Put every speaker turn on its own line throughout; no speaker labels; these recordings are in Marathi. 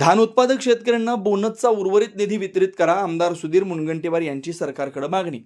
धान उत्पादक शेतकऱ्यांना बोनसचा उर्वरित निधी वितरित करा आमदार सुधीर मुनगंटीवार यांची सरकारकडे मागणी.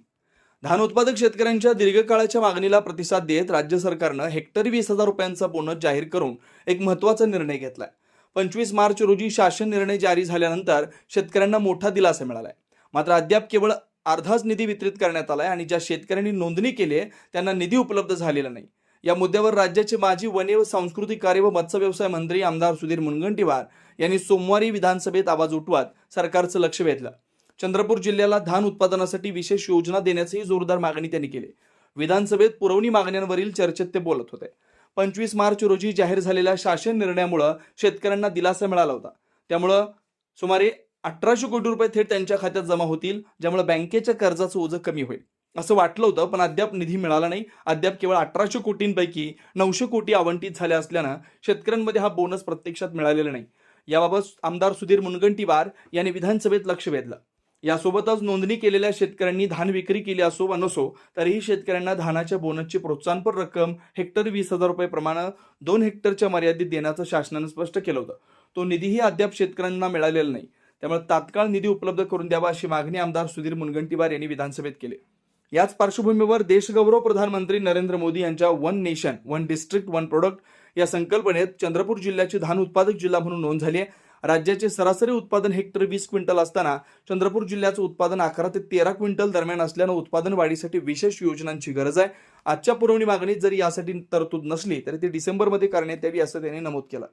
धान उत्पादक शेतकऱ्यांच्या दीर्घकाळाच्या मागणीला प्रतिसाद देत राज्य सरकारनं हेक्टरी वीस हजार रुपयांचा बोनस जाहीर करून एक महत्त्वाचा निर्णय घेतलाय. पंचवीस मार्च रोजी शासन निर्णय जारी झाल्यानंतर शेतकऱ्यांना मोठा दिलासा मिळालाय. मात्र अद्याप केवळ अर्धाच निधी वितरित करण्यात आलाय आणि ज्या शेतकऱ्यांनी नोंदणी केली आहे त्यांना निधी उपलब्ध झालेला नाही. या मुद्द्यावर राज्याचे माजी वने व सांस्कृतिक कार्य व मत्स्य व्यवसाय मंत्री आमदार सुधीर मुनगंटीवार यांनी सोमवारी विधानसभेत आवाज उठवत सरकारचं लक्ष वेधलं. चंद्रपूर जिल्ह्याला धान उत्पादनासाठी विशेष योजना देण्याचीही जोरदार मागणी त्यांनी केली. विधानसभेत पुरवणी मागण्यांवरील चर्चेत ते बोलत होते. पंचवीस मार्च रोजी जाहीर झालेल्या शासन निर्णयामुळं शेतकऱ्यांना दिलासा मिळाला होता. त्यामुळं सुमारे अठराशे कोटी रुपये थेट त्यांच्या खात्यात जमा होतील ज्यामुळे बँकेच्या कर्जाचं ओझं कमी होईल. असं वाटलं होतं पण अद्याप निधी मिळाला नाही. अद्याप केवळ अठराशे कोटींपैकी नऊशे कोटी आवंटित झाल्या असल्यानं शेतकऱ्यांमध्ये हा बोनस प्रत्यक्षात मिळालेला नाही. याबाबत आमदार सुधीर मुनगंटीवार यांनी विधानसभेत लक्ष वेधलं. यासोबतच नोंदणी केलेल्या शेतकऱ्यांनी धान विक्री केली असो वा नसो तरीही शेतकऱ्यांना धानाच्या बोनसची प्रोत्साहनपर रक्कम हेक्टर वीस हजार रुपये प्रमाणे दोन हेक्टरच्या मर्यादित देण्याचं शासनानं स्पष्ट केलं होतं. तो निधीही अद्याप शेतकऱ्यांना मिळालेला नाही. त्यामुळे तात्काळ निधी उपलब्ध करून द्यावा अशी मागणी आमदार सुधीर मुनगंटीवार यांनी विधानसभेत केली. याच पार्श्वभूमीवर देशगौरव प्रधानमंत्री नरेंद्र मोदी यांच्या one nation one district one product या संकल्पनेत चंद्रपूर जिल्ह्याची धान उत्पादक जिल्हा म्हणून नोंद झाली आहे. राज्याचे सरासरी उत्पादन हेक्टर वीस क्विंटल असताना चंद्रपूर जिल्ह्याचं उत्पादन अकरा ते तेरा क्विंटल दरम्यान असल्यानं उत्पादन वाढीसाठी विशेष योजनांची गरज आहे. आजच्या पुरवणी मागणीत जरी यासाठी तरतूद नसली तरी ती डिसेंबरमध्ये करण्यात यावी असं त्यांनी नमूद केलं.